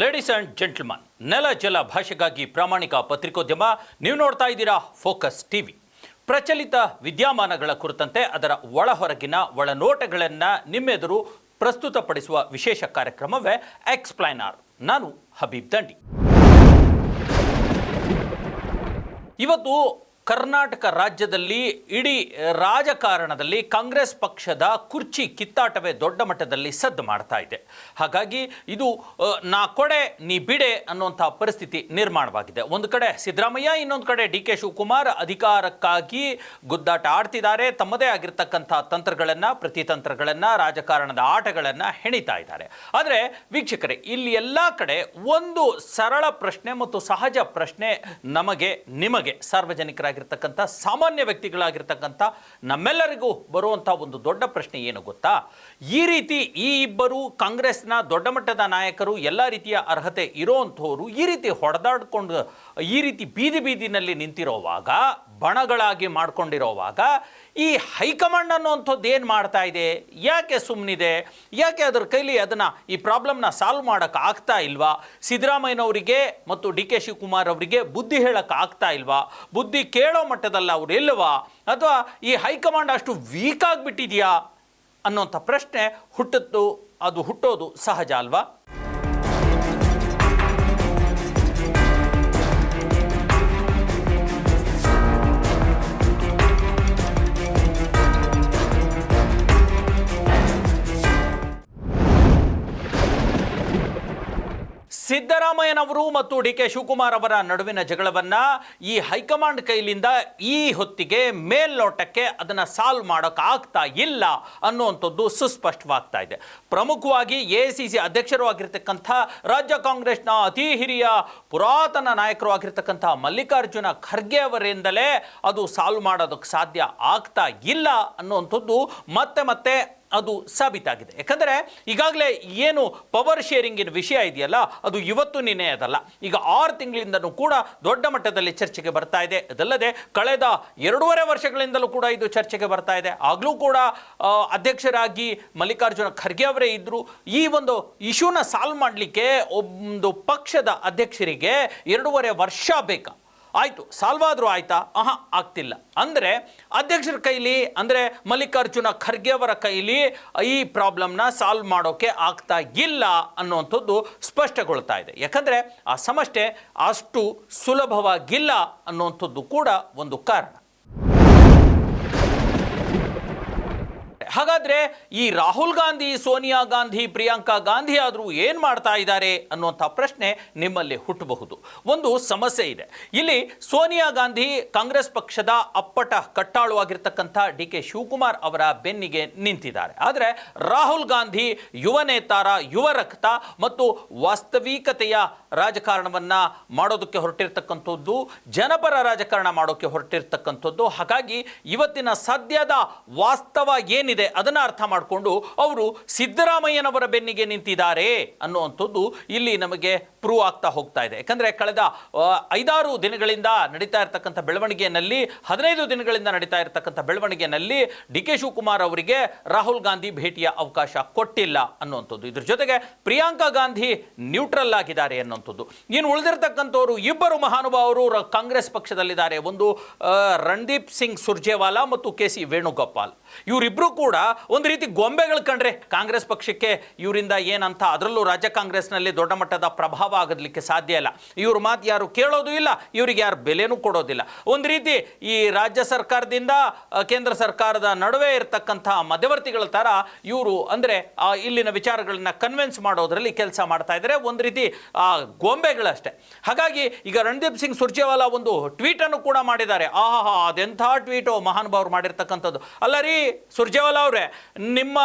Ladies and gentleman ನೆಲ ಜಲ ಭಾಷೆಗಾಗಿ ಪ್ರಾಮಾಣಿಕ ಪತ್ರಿಕೋದ್ಯಮ, ನೀವು ನೋಡ್ತಾ ಇದ್ದೀರಾ ಫೋಕಸ್ ಟಿವಿ ಪ್ರಚಲಿತ ವಿದ್ಯಮಾನಗಳ ಕುರಿತಂತೆ ಅದರ ಒಳ ಹೊರಗಿನ ಒಳನೋಟಗಳನ್ನು ನಿಮ್ಮೆದುರು ಪ್ರಸ್ತುತಪಡಿಸುವ ವಿಶೇಷ ಕಾರ್ಯಕ್ರಮವೇ ಎಕ್ಸ್ಪ್ಲೈನಾರ್ ನಾನು ಹಬೀಬ್ ದಂಡಿ. ಇವತ್ತು ಕರ್ನಾಟಕ ರಾಜ್ಯದಲ್ಲಿ ಇಡೀ ರಾಜಕಾರಣದಲ್ಲಿ ಕಾಂಗ್ರೆಸ್ ಪಕ್ಷದ ಕುರ್ಚಿ ಕಿತ್ತಾಟವೇ ದೊಡ್ಡ ಮಟ್ಟದಲ್ಲಿ ಸದ್ದು ಮಾಡ್ತಾ ಇದೆ. ಹಾಗಾಗಿ ಇದು ನಾ ಕೊಡೆ, ನೀ ಬಿಡೆ ಅನ್ನುವಂಥ ಪರಿಸ್ಥಿತಿ ನಿರ್ಮಾಣವಾಗಿದೆ. ಒಂದು ಕಡೆ ಸಿದ್ದರಾಮಯ್ಯ, ಇನ್ನೊಂದು ಕಡೆ ಡಿ ಕೆ ಶಿವಕುಮಾರ್ ಅಧಿಕಾರಕ್ಕಾಗಿ ಗುದ್ದಾಟ ಆಡ್ತಿದ್ದಾರೆ. ತಮ್ಮದೇ ಆಗಿರ್ತಕ್ಕಂಥ ತಂತ್ರಗಳನ್ನು ಪ್ರತಿತಂತ್ರಗಳನ್ನು ರಾಜಕಾರಣದ ಆಟಗಳನ್ನು ಹೆಣಿತಾ ಇದ್ದಾರೆ. ಆದರೆ ವೀಕ್ಷಕರೇ, ಇಲ್ಲಿ ಎಲ್ಲ ಕಡೆ ಒಂದು ಸರಳ ಪ್ರಶ್ನೆ ಮತ್ತು ಸಹಜ ಪ್ರಶ್ನೆ ನಮಗೆ, ನಿಮಗೆ ಸಾರ್ವಜನಿಕರಾಗಿರ್ತಕ್ಕಂಥ ಸಾಮಾನ್ಯ ವ್ಯಕ್ತಿಗಳಾಗಿರ್ತಕ್ಕಂಥ ನಮ್ಮೆಲ್ಲರಿಗೂ ಬರುವಂಥ ಒಂದು ದೊಡ್ಡ ಪ್ರಶ್ನೆ ಏನು ಗೊತ್ತಾ? ಈ ರೀತಿ ಈ ಇಬ್ಬರು ಕಾಂಗ್ರೆಸ್ನ ದೊಡ್ಡ ಮಟ್ಟದ ನಾಯಕರು ಎಲ್ಲ ರೀತಿಯ ಅರ್ಹತೆ ಇರೋವಂಥವ್ರು ಈ ರೀತಿ ಹೊಡೆದಾಡ್ಕೊಂಡು, ಈ ರೀತಿ ಬೀದಿ ಬೀದಿನಲ್ಲಿ ನಿಂತಿರೋವಾಗ, ಬಣಗಳಾಗಿ ಮಾಡ್ಕೊಂಡಿರೋವಾಗ ಈ ಹೈಕಮಾಂಡ್ ಅನ್ನುವಂಥದ್ದು ಏನು ಮಾಡ್ತಾ ಇದೆ? ಯಾಕೆ ಸುಮ್ಮನಿದೆ ಯಾಕೆ ಅದರ ಕೈಲಿ ಅದನ್ನು ಈ ಪ್ರಾಬ್ಲಮ್ನ ಸಾಲ್ವ್ ಮಾಡೋಕೆ ಆಗ್ತಾ ಇಲ್ವಾ? ಸಿದ್ದರಾಮಯ್ಯನವರಿಗೆ ಮತ್ತು ಡಿ ಕೆ ಶಿವಕುಮಾರ್ ಅವರಿಗೆ ಬುದ್ಧಿ ಹೇಳೋಕೆ ಆಗ್ತಾ ಇಲ್ವಾ? ಬುದ್ಧಿ ಕೇಳೋ ಮಟ್ಟದಲ್ಲಿ ಅವ್ರು ಇಲ್ವಾ? ಅಥವಾ ಈ ಹೈಕಮಾಂಡ್ ಅಷ್ಟು ವೀಕ್ ಆಗಿಬಿಟ್ಟಿದೆಯಾ ಅನ್ನೋಂಥ ಪ್ರಶ್ನೆ ಹುಟ್ಟದ್ದು ಅದು ಹುಟ್ಟೋದು ಸಹಜ ಅಲ್ವಾ? ಸಿದ್ದರಾಮಯ್ಯನವರು ಮತ್ತು ಡಿ ಕೆ ಶಿವಕುಮಾರ್ ಅವರ ನಡುವಿನ ಜಗಳವನ್ನ ಈ ಹೈಕಮಾಂಡ್ ಕೈಲಿಂದ ಈ ಹೊತ್ತಿಗೆ ಮೇಲ್ನೋಟಕ್ಕೆ ಅದನ್ನ ಸಾಲ್ವ್ ಮಾಡೋಕೆ ಆಗ್ತಾ ಇಲ್ಲ ಅನ್ನುವಂಥದ್ದು ಸುಸ್ಪಷ್ಟವಾಗ್ತಾ ಇದೆ. ಪ್ರಮುಖವಾಗಿ ಎ ಸಿ ಸಿ ಅಧ್ಯಕ್ಷರು ಆಗಿರ್ತಕ್ಕಂಥ ರಾಜ್ಯ ಕಾಂಗ್ರೆಸ್ನ ಅತಿ ಹಿರಿಯ ಪುರಾತನ ನಾಯಕರು ಆಗಿರ್ತಕ್ಕಂಥ ಮಲ್ಲಿಕಾರ್ಜುನ ಖರ್ಗೆ ಅವರಿಂದಲೇ ಅದು ಸಾಲ್ವ್ ಮಾಡೋದಕ್ಕೆ ಸಾಧ್ಯ ಆಗ್ತಾ ಇಲ್ಲ ಅನ್ನುವಂಥದ್ದು ಮತ್ತೆ ಮತ್ತೆ ಅದು ಸಾಬೀತಾಗಿದೆ. ಯಾಕಂದರೆ ಈಗಾಗಲೇ ಏನು ಪವರ್ ಶೇರಿಂಗಿನ ವಿಷಯ ಇದೆಯಲ್ಲ, ಅದು ಇವತ್ತು ನಿನ್ನೆ ಅದಲ್ಲ. ಈಗ ಆರು ತಿಂಗಳಿಂದಲೂ ಕೂಡ ದೊಡ್ಡ ಮಟ್ಟದಲ್ಲಿ ಚರ್ಚೆಗೆ ಬರ್ತಾ ಇದೆ. ಅದಲ್ಲದೆ ಕಳೆದ ಎರಡೂವರೆ ವರ್ಷಗಳಿಂದಲೂ ಕೂಡ ಇದು ಚರ್ಚೆಗೆ ಬರ್ತಾ ಇದೆ. ಆಗಲೂ ಕೂಡ ಅಧ್ಯಕ್ಷರಾಗಿ ಮಲ್ಲಿಕಾರ್ಜುನ ಖರ್ಗೆ ಅವರೇ ಇದ್ದರು ಈ ಒಂದು ಇಶ್ಯೂನ ಸಾಲ್ವ್ ಮಾಡಲಿಕ್ಕೆ ಒಂದು ಪಕ್ಷದ ಅಧ್ಯಕ್ಷರಿಗೆ ಎರಡೂವರೆ ವರ್ಷ ಬೇಕಾ? ಆಯಿತು ಸಾಲ್ವ್ ಆದರೂ ಆಯ್ತಾ? ಆಹಾ, ಆಗ್ತಿಲ್ಲ. ಅಂದರೆ ಅಧ್ಯಕ್ಷರ ಕೈಲಿ, ಅಂದರೆ ಮಲ್ಲಿಕಾರ್ಜುನ ಖರ್ಗೆ ಅವರ ಕೈಲಿ ಈ ಪ್ರಾಬ್ಲಮ್ನ ಸಾಲ್ವ್ ಮಾಡೋಕ್ಕೆ ಆಗ್ತಾ ಇಲ್ಲ ಅನ್ನುವಂಥದ್ದು ಸ್ಪಷ್ಟಗೊಳ್ತಾ ಇದೆ. ಯಾಕಂದರೆ ಆ ಸಮಸ್ಯೆ ಅಷ್ಟು ಸುಲಭವಾಗಿಲ್ಲ ಅನ್ನುವಂಥದ್ದು ಕೂಡ ಒಂದು ಕಾರಣ. ಹಾಗಾದ್ರೆ ಈ ರಾಹುಲ್ ಗಾಂಧಿ, ಸೋನಿಯಾ ಗಾಂಧಿ, ಪ್ರಿಯಾಂಕಾ ಗಾಂಧಿ ಆದರೂ ಏನು ಮಾಡ್ತಾ ಇದ್ದಾರೆ ಅನ್ನುವಂಥ ಪ್ರಶ್ನೆ ನಿಮ್ಮಲ್ಲಿ ಹುಟ್ಟಬಹುದು. ಒಂದು ಸಮಸ್ಯೆ ಇದೆ. ಇಲ್ಲಿ ಸೋನಿಯಾ ಗಾಂಧಿ ಕಾಂಗ್ರೆಸ್ ಪಕ್ಷದ ಅಪ್ಪಟ ಕಟ್ಟಾಳು ಆಗಿರ್ತಕ್ಕಂಥ ಡಿ ಕೆ ಶಿವಕುಮಾರ್ ಅವರ ಬೆನ್ನಿಗೆ ನಿಂತಿದ್ದಾರೆ. ಆದರೆ ರಾಹುಲ್ ಗಾಂಧಿ ಯುವ ನೇತಾರ, ಯುವ ರಕ್ತ ಮತ್ತು ವಾಸ್ತವಿಕತೆಯ ರಾಜಕಾರಣವನ್ನ ಮಾಡೋದಕ್ಕೆ ಹೊರಟಿರ್ತಕ್ಕಂಥದ್ದು, ಜನಪರ ರಾಜಕಾರಣ ಮಾಡೋಕ್ಕೆ ಹೊರಟಿರ್ತಕ್ಕಂಥದ್ದು. ಹಾಗಾಗಿ ಇವತ್ತಿನ ಸದ್ಯದ ವಾಸ್ತವ ಏನಿದೆ ಅದನ್ನು ಅರ್ಥ ಮಾಡಿಕೊಂಡು ಅವರು ಸಿದ್ದರಾಮಯ್ಯನವರ ಬೆನ್ನಿಗೆ ನಿಂತಿದ್ದಾರೆ ಅನ್ನುವಂಥದ್ದು ಇಲ್ಲಿ ನಮಗೆ ಪ್ರೂವ್ ಆಗ್ತಾ ಹೋಗ್ತಾ ಇದೆ. ಯಾಕಂದರೆ ಕಳೆದ ಐದಾರು ದಿನಗಳಿಂದ ನಡೀತಾ ಇರತಕ್ಕಂಥ ಬೆಳವಣಿಗೆಯಲ್ಲಿ, ಹದಿನೈದು ದಿನಗಳಿಂದ ನಡೀತಾ ಇರತಕ್ಕಂಥ ಬೆಳವಣಿಗೆಯಲ್ಲಿ ಡಿ ಕೆ ಶಿವಕುಮಾರ್ ಅವರಿಗೆ ರಾಹುಲ್ ಗಾಂಧಿ ಭೇಟಿಯ ಅವಕಾಶ ಕೊಟ್ಟಿಲ್ಲ ಅನ್ನುವಂಥದ್ದು. ಇದ್ರ ಜೊತೆಗೆ ಪ್ರಿಯಾಂಕಾ ಗಾಂಧಿ ನ್ಯೂಟ್ರಲ್ ಆಗಿದ್ದಾರೆ ಅನ್ನುವಂಥದ್ದು ಇನ್ನು ಉಳಿದಿರ್ತಕ್ಕಂಥವ್ರು ಇಬ್ಬರು ಮಹಾನುಭಾವರು ಕಾಂಗ್ರೆಸ್ ಪಕ್ಷದಲ್ಲಿದ್ದಾರೆ. ಒಂದು ರಣದೀಪ್ ಸಿಂಗ್ ಸುರ್ಜೇವಾಲಾ ಮತ್ತು ಕೆ ಸಿ ವೇಣುಗೋಪಾಲ್. ಇವರಿಬ್ಬರು ಕೂಡ ಒಂದು ರೀತಿ ಗೊಂಬೆಗಳು ಕಂಡ್ರೆ ಕಾಂಗ್ರೆಸ್ ಪಕ್ಷಕ್ಕೆ ಇವರಿಂದ ಏನಂತ ಅದರಲ್ಲೂ ರಾಜ್ಯ ಕಾಂಗ್ರೆಸ್ನಲ್ಲಿ ದೊಡ್ಡ ಮಟ್ಟದ ಪ್ರಭಾವ ಆಗೋದಕ್ಕೆ ಸಾಧ್ಯ ಇಲ್ಲ. ಇವ್ರ ಮಾತು ಯಾರು ಕೇಳೋದು ಇಲ್ಲ, ಇವರಿಗೆ ಯಾರು ಬೆಲೆನೂ ಕೊಡೋದಿಲ್ಲ. ಒಂದು ರೀತಿ ಈ ರಾಜ್ಯ ಸರ್ಕಾರದಿಂದ ಕೇಂದ್ರ ಸರ್ಕಾರದ ನಡುವೆ ಇರತಕ್ಕಂಥ ಮಧ್ಯವರ್ತಿಗಳ ಥರ ಇವರು ಅಂದರೆ ಇಲ್ಲಿನ ವಿಚಾರಗಳನ್ನ ಕನ್ವಿನ್ಸ್ ಮಾಡೋದರಲ್ಲಿ ಕೆಲಸ ಮಾಡ್ತಾ ಇದ್ದಾರೆ. ಒಂದು ರೀತಿ ಗೊಂಬೆಗಳಷ್ಟೇ. ಹಾಗಾಗಿ ಈಗ ರಣದೀಪ್ ಸಿಂಗ್ ಸುರ್ಜೇವಾಲಾ ಒಂದು ಟ್ವೀಟನ್ನು ಕೂಡ ಮಾಡಿದ್ದಾರೆ. ಆಹಾ ಅದೆಂಥ ಟ್ವೀಟು ಮಹಾನುಭಾವರು ಮಾಡಿರ್ತಕ್ಕಂಥದ್ದು. ಅಲ್ಲ ರೀ, ಸುರ್ಜೇವಾಲಾ ಅವರೇ, ನಿಮ್ಮ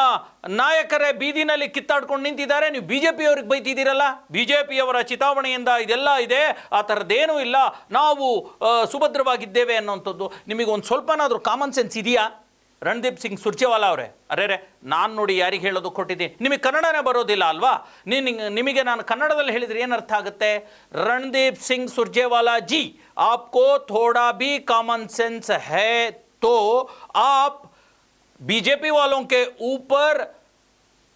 ನಾಯಕರೇ ಬೀದಿನಲ್ಲಿ ಕಿತ್ತಾಡ್ಕೊಂಡು ನಿಂತಿದ್ದಾರೆ. ನೀವು ಬಿ ಜೆ ಪಿಯವ್ರಿಗೆ ಬೈತಿದ್ದೀರಲ್ಲ? ಬಿ ಜೆ ಪಿಯವರ ಚಿತಾವಣೆಯಿಂದ ಇದೆಲ್ಲ ಇದೆ. ಆ ಥರದ್ದೇನೂ ಇಲ್ಲ. ನಾವು ಸುಭದ್ರವಾಗಿದ್ದೇವೆ ಅನ್ನೋಂಥದ್ದು. ನಿಮಗೆ ಒಂದು ಸ್ವಲ್ಪನಾದರೂ ಕಾಮನ್ ಸೆನ್ಸ್ ಇದೆಯಾ? ರಣದೀಪ್ ಸಿಂಗ್ ಸುರ್ಜೇವಾಲಾ ಅವರೇ ಅರೆ ನಾನು ನೋಡಿ ಯಾರಿಗೆ ಹೇಳೋದು ಕೊಟ್ಟಿದ್ದೀನಿ ನಿಮಗೆ ಕನ್ನಡನೇ ಬರೋದಿಲ್ಲ ಅಲ್ವಾ ನೀನು ನಿಮಗೆ ನಾನು ಕನ್ನಡದಲ್ಲಿ ಹೇಳಿದ್ರೆ ಏನು ಅರ್ಥ ಆಗುತ್ತೆ Randeep Singh Surjewala G ಆಪ್ಕೋ ಥೋಡಾ B common sense है तो आप बीजेपी वालों के ऊपर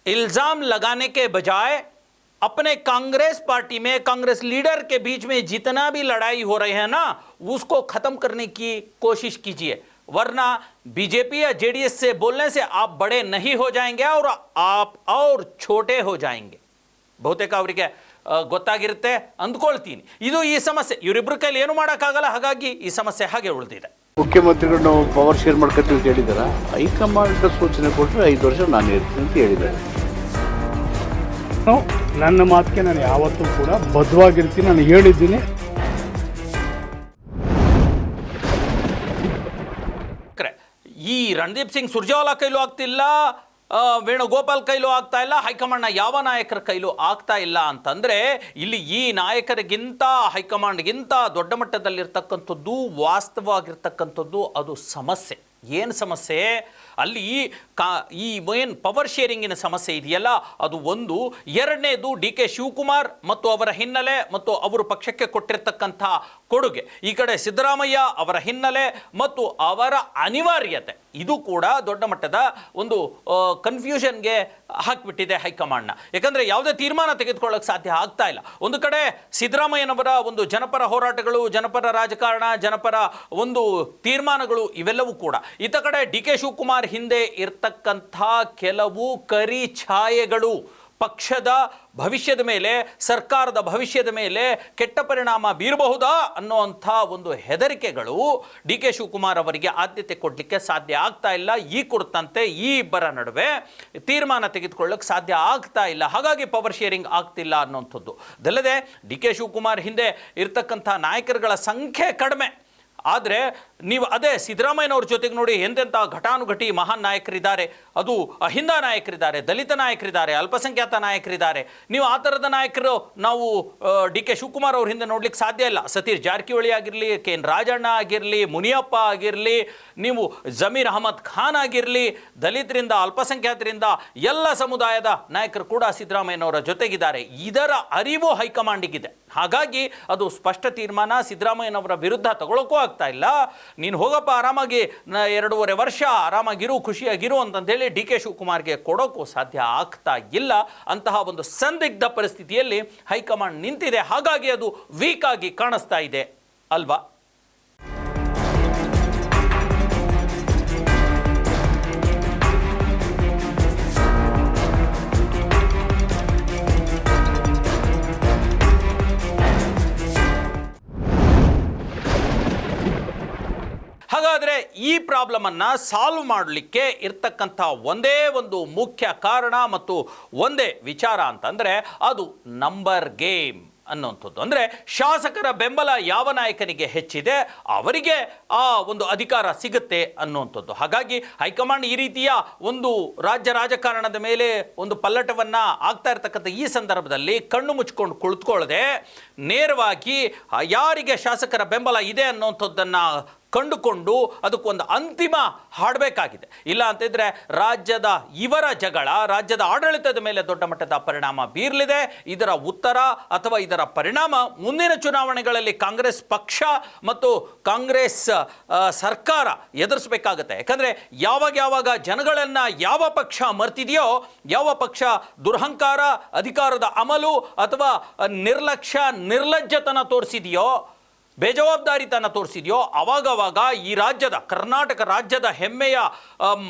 इल्ज़ाम लगाने के बजाय अपने कांग्रेस पार्टी में कांग्रेस लीडर के बीच में जितना भी लड़ाई हो रही है ना उसको खत्म करने की कोशिश कीजिए वरना बीजेपी या जेडीएस से बोलने से आप बड़े नहीं हो जाएंगे और आप और छोटे हो जाएंगे ಬಹುತೇಕ ಅವರಿಗೆ ಆ, ಗೊತ್ತಾಗಿರುತ್ತೆ ಅಂದ್ಕೊಳ್ತೀನಿ ಇದು ಈ ಸಮಸ್ಯೆ ಇವರಿಬ್ಬರ ಕೈಲಿ ಏನು ಮಾಡೋಕ್ಕಾಗಲ್ಲ ಹಾಗಾಗಿ ಈ ಸಮಸ್ಯೆ ಹಾಗೆ ಉಳಿದಿದೆ ಮುಖ್ಯಮಂತ್ರಿಗಳು ನಾವು ಪವರ್ ಶೇರ್ ಮಾಡ್ಕೊತೀವಿ ಅಂತ ಹೇಳಿದಾರ ಹೈಕಮಾಂಡ್ ಸೂಚನೆ ಕೊಟ್ಟರೆ ಐದು ವರ್ಷ ನಾನು ಇರ್ತೀನಿ ಅಂತ ಹೇಳಿದ್ದಾರೆ ನಾನು ನನ್ನ ಮಾತಿಗೆ ನಾನು ಯಾವತ್ತೂ ಕೂಡ ಬದ್ಧವಾಗಿರ್ತೀನಿ ನಾನು ಹೇಳಿದ್ದೀನಿ ರಣದೀಪ್ ಸಿಂಗ್ ಸುರ್ಜೇವಾಲಾ ಕೈಲೂ ಆಗ್ತಿಲ್ಲ ವೇಣುಗೋಪಾಲ್ ಕೈಲೂ ಆಗ್ತಾ ಇಲ್ಲ, ಹೈಕಮಾಂಡ್ನ ಯಾವ ನಾಯಕರ ಕೈಲೂ ಆಗ್ತಾ ಇಲ್ಲ ಅಂತಂದರೆ ಇಲ್ಲಿ ಈ ನಾಯಕರಿಗಿಂತ, ಹೈಕಮಾಂಡ್ಗಿಂತ ದೊಡ್ಡ ಮಟ್ಟದಲ್ಲಿರ್ತಕ್ಕಂಥದ್ದು ವಾಸ್ತವವಾಗಿರ್ತಕ್ಕಂಥದ್ದು ಅದು ಸಮಸ್ಯೆ. ಏನು ಸಮಸ್ಯೆ? ಅಲ್ಲಿ ಕಾ ಈ ಏನು ಪವರ್ ಶೇರಿಂಗಿನ ಸಮಸ್ಯೆ ಇದೆಯಲ್ಲ, ಅದು ಒಂದು. ಎರಡನೇದು ಡಿ ಕೆ ಶಿವಕುಮಾರ್ ಮತ್ತು ಅವರ ಹಿನ್ನೆಲೆ ಮತ್ತು ಅವರು ಪಕ್ಷಕ್ಕೆ ಕೊಟ್ಟಿರ್ತಕ್ಕಂಥ ಕೊಡುಗೆ. ಈ ಕಡೆ ಸಿದ್ದರಾಮಯ್ಯ ಅವರ ಹಿನ್ನೆಲೆ ಮತ್ತು ಅವರ ಅನಿವಾರ್ಯತೆ. ಇದು ಕೂಡ ದೊಡ್ಡ ಮಟ್ಟದ ಒಂದು ಕನ್ಫ್ಯೂಷನ್ಗೆ ಹಾಕಿಬಿಟ್ಟಿದೆ ಹೈಕಮಾಂಡ್ನ. ಯಾಕಂದರೆ ಯಾವುದೇ ತೀರ್ಮಾನ ತೆಗೆದುಕೊಳ್ಳೋಕೆ ಸಾಧ್ಯ ಆಗ್ತಾ ಇಲ್ಲ. ಒಂದು ಕಡೆ ಸಿದ್ದರಾಮಯ್ಯನವರ ಒಂದು ಜನಪರ ಹೋರಾಟಗಳು, ಜನಪರ ರಾಜಕಾರಣ, ಜನಪರ ಒಂದು ತೀರ್ಮಾನಗಳು ಇವೆಲ್ಲವೂ ಕೂಡ. ಇತ್ತ ಕಡೆ ಡಿ ಕೆ ಶಿವಕುಮಾರ್ ಹಿಂದೆ ಇರ್ತಕ್ಕಂಥ ಕೆಲವು ಕರಿ ಛಾಯೆಗಳು ಪಕ್ಷದ ಭವಿಷ್ಯದ ಮೇಲೆ, ಸರ್ಕಾರದ ಭವಿಷ್ಯದ ಮೇಲೆ ಕೆಟ್ಟ ಪರಿಣಾಮ ಬೀರಬಹುದಾ ಅನ್ನುವಂಥ ಒಂದು ಹೆದರಿಕೆಗಳು ಡಿ ಕೆ ಶಿವಕುಮಾರ್ ಅವರಿಗೆ ಆದ್ಯತೆ ಕೊಡಲಿಕ್ಕೆ ಸಾಧ್ಯ ಆಗ್ತಾ ಇಲ್ಲ. ಈ ಕುರಿತಂತೆ ಈ ಇಬ್ಬರ ನಡುವೆ ತೀರ್ಮಾನ ತೆಗೆದುಕೊಳ್ಳಕ್ಕೆ ಸಾಧ್ಯ ಆಗ್ತಾ ಇಲ್ಲ. ಹಾಗಾಗಿ ಪವರ್ ಶೇರಿಂಗ್ ಆಗ್ತಿಲ್ಲ ಅನ್ನುವಂಥದ್ದು. ಅದಲ್ಲದೆ ಡಿ ಕೆ ಶಿವಕುಮಾರ್ ಹಿಂದೆ ಇರ್ತಕ್ಕಂಥ ನಾಯಕರುಗಳ ಸಂಖ್ಯೆ ಕಡಿಮೆ. ಆದರೆ ನೀವು ಅದೇ ಸಿದ್ದರಾಮಯ್ಯನವ್ರ ಜೊತೆಗೆ ನೋಡಿ ಎಂತೆಂಥ ಘಟಾನುಘಟಿ ಮಹಾನ್ ನಾಯಕರಿದ್ದಾರೆ. ಅದು ಅಹಿಂದ ನಾಯಕರಿದ್ದಾರೆ, ದಲಿತ ನಾಯಕರಿದ್ದಾರೆ, ಅಲ್ಪಸಂಖ್ಯಾತ ನಾಯಕರಿದ್ದಾರೆ. ನೀವು ಆ ಥರದ ನಾಯಕರು ನಾವು ಡಿ ಕೆ ಶಿವಕುಮಾರ್ ಅವ್ರ ಹಿಂದೆ ನೋಡ್ಲಿಕ್ಕೆ ಸಾಧ್ಯ ಇಲ್ಲ. ಸತೀಶ್ ಜಾರಕಿಹೊಳಿ ಆಗಿರಲಿ, ಕೆ ಎನ್ ರಾಜಣ್ಣ ಆಗಿರಲಿ, ಮುನಿಯಪ್ಪ ಆಗಿರಲಿ, ನೀವು ಜಮೀರ್ ಅಹಮದ್ ಖಾನ್ ಆಗಿರಲಿ, ದಲಿತರಿಂದ, ಅಲ್ಪಸಂಖ್ಯಾತರಿಂದ ಎಲ್ಲ ಸಮುದಾಯದ ನಾಯಕರು ಕೂಡ ಸಿದ್ದರಾಮಯ್ಯನವರ ಜೊತೆಗಿದ್ದಾರೆ. ಇದರ ಅರಿವು ಹೈಕಮಾಂಡಿಗಿದೆ. ಹಾಗಾಗಿ ಅದು ಸ್ಪಷ್ಟ ತೀರ್ಮಾನ ಸಿದ್ದರಾಮಯ್ಯನವರ ವಿರುದ್ಧ ತಗೊಳ್ಳೋಕ್ಕೂ ಆಗ್ತಾ ಇಲ್ಲ. ನೀನು ಹೋಗಪ್ಪ, ಆರಾಮಾಗಿ ಎರಡೂವರೆ ವರ್ಷ ಆರಾಮಾಗಿರು, ಖುಷಿಯಾಗಿರು ಅಂತಂದೇಳಿ ಡಿ ಕೆ ಶಿವಕುಮಾರ್ಗೆ ಕೊಡೋಕ್ಕೂ ಸಾಧ್ಯ ಆಗ್ತಾ ಇಲ್ಲ. ಅಂತಹ ಒಂದು ಸಂದಿಗ್ಧ ಪರಿಸ್ಥಿತಿಯಲ್ಲಿ ಹೈಕಮಾಂಡ್ ನಿಂತಿದೆ. ಹಾಗಾಗಿ ಅದು ವೀಕ್ ಆಗಿ ಕಾಣಿಸ್ತಾ ಇದೆ. ಅಲ್ವಾ? ಹಾಗಾದರೆ ಈ ಪ್ರಾಬ್ಲಮನ್ನು ಸಾಲ್ವ್ ಮಾಡಲಿಕ್ಕೆ ಇರ್ತಕ್ಕಂಥ ಒಂದೇ ಒಂದು ಮುಖ್ಯ ಕಾರಣ ಮತ್ತು ಒಂದೇ ವಿಚಾರ ಅಂತಂದರೆ ಅದು ನಂಬರ್ ಗೇಮ್ ಅನ್ನುವಂಥದ್ದು. ಅಂದರೆ ಶಾಸಕರ ಬೆಂಬಲ ಯಾವ ನಾಯಕನಿಗೆ ಹೆಚ್ಚಿದೆ ಅವರಿಗೆ ಆ ಒಂದು ಅಧಿಕಾರ ಸಿಗುತ್ತೆ ಅನ್ನುವಂಥದ್ದು. ಹಾಗಾಗಿ ಹೈಕಮಾಂಡ್ ಈ ರೀತಿಯ ಒಂದು ರಾಜ್ಯ ರಾಜಕಾರಣದ ಮೇಲೆ ಒಂದು ಪಲ್ಲಟವನ್ನು ಆಗ್ತಾ ಇರ್ತಕ್ಕಂಥ ಈ ಸಂದರ್ಭದಲ್ಲಿ ಕಣ್ಣು ಮುಚ್ಕೊಂಡು ಕುಳಿತುಕೊಳ್ಳದೆ ನೇರವಾಗಿ, ಯಾರಿಗೆ ಶಾಸಕರ ಬೆಂಬಲ ಇದೆ ಅನ್ನುವಂಥದ್ದನ್ನು ಕಂಡುಕೊಂಡು ಅದಕ್ಕೊಂದು ಅಂತಿಮ ಹಾಡಬೇಕಾಗಿದೆ. ಇಲ್ಲ ಅಂತಿದ್ರೆ ರಾಜ್ಯದ ಇವರ ಜಗಳ, ರಾಜ್ಯದ ಆಡಳಿತದ ಮೇಲೆ ದೊಡ್ಡ ಮಟ್ಟದ ಪರಿಣಾಮ ಬೀರಲಿದೆ. ಇದರ ಉತ್ತರ ಅಥವಾ ಇದರ ಪರಿಣಾಮ ಮುಂದಿನ ಚುನಾವಣೆಗಳಲ್ಲಿ ಕಾಂಗ್ರೆಸ್ ಪಕ್ಷ ಮತ್ತು ಕಾಂಗ್ರೆಸ್ ಸರ್ಕಾರ ಎದುರಿಸಬೇಕಾಗುತ್ತೆ. ಯಾಕಂದರೆ ಯಾವಾಗ ಯಾವಾಗ ಜನಗಳನ್ನು ಯಾವ ಪಕ್ಷ ಮರ್ತಿದೆಯೋ, ಯಾವ ಪಕ್ಷ ದುರಹಂಕಾರ ಅಧಿಕಾರದ ಅಮಲು ಅಥವಾ ನಿರ್ಲಕ್ಷ್ಯ, ನಿರ್ಲಜ್ಜತನ ತೋರಿಸಿದೆಯೋ ಬೇಜವಾಬ್ದಾರಿತನ ತೋರಿಸಿದೆಯೋ, ಅವಾಗವಾಗ ಈ ರಾಜ್ಯದ, ಕರ್ನಾಟಕ ರಾಜ್ಯದ ಹೆಮ್ಮೆಯ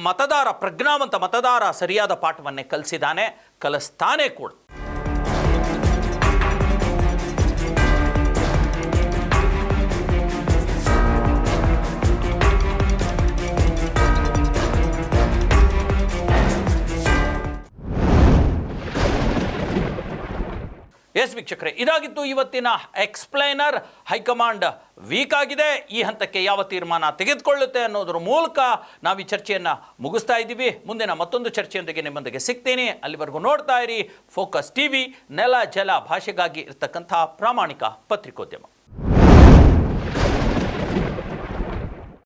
ಮತದಾರ, ಪ್ರಜ್ಞಾವಂತ ಮತದಾರ ಸರಿಯಾದ ಪಾಠವನ್ನೇ ಕಲಿಸಿದ್ದಾನೆ. ಕಲಿಸ್ತಾನೆ ಕೂಡ. ಎಸ್ ವೀಕ್ಷಕರೇ ಇದಾಗಿತ್ತು ಇವತ್ತಿನ ಎಕ್ಸ್ಪ್ಲೈನರ್ ಹೈಕಮಾಂಡ್ ವೀಕ್ ಆಗಿದೆ. ಈ ಹಂತಕ್ಕೆ ಯಾವ ತೀರ್ಮಾನ ತೆಗೆದುಕೊಳ್ಳುತ್ತೆ ಅನ್ನೋದ್ರ ಮೂಲಕ ನಾವು ಈ ಚರ್ಚೆಯನ್ನು ಮುಗಿಸ್ತಾ ಇದ್ದೀವಿ. ಮುಂದಿನ ಮತ್ತೊಂದು ಚರ್ಚೆಯೊಂದಿಗೆ ನಿಮ್ಮೊಂದಿಗೆ ಸಿಗ್ತೀನಿ. ಅಲ್ಲಿವರೆಗೂ ನೋಡ್ತಾ ಇರಿ. ಫೋಕಸ್ ಟಿವಿ, ನೆಲ, ಜಲ ಭಾಷೆಗಾಗಿ ಇರ್ತಕ್ಕಂಥ ಪ್ರಾಮಾಣಿಕ ಪತ್ರಿಕೋದ್ಯಮ.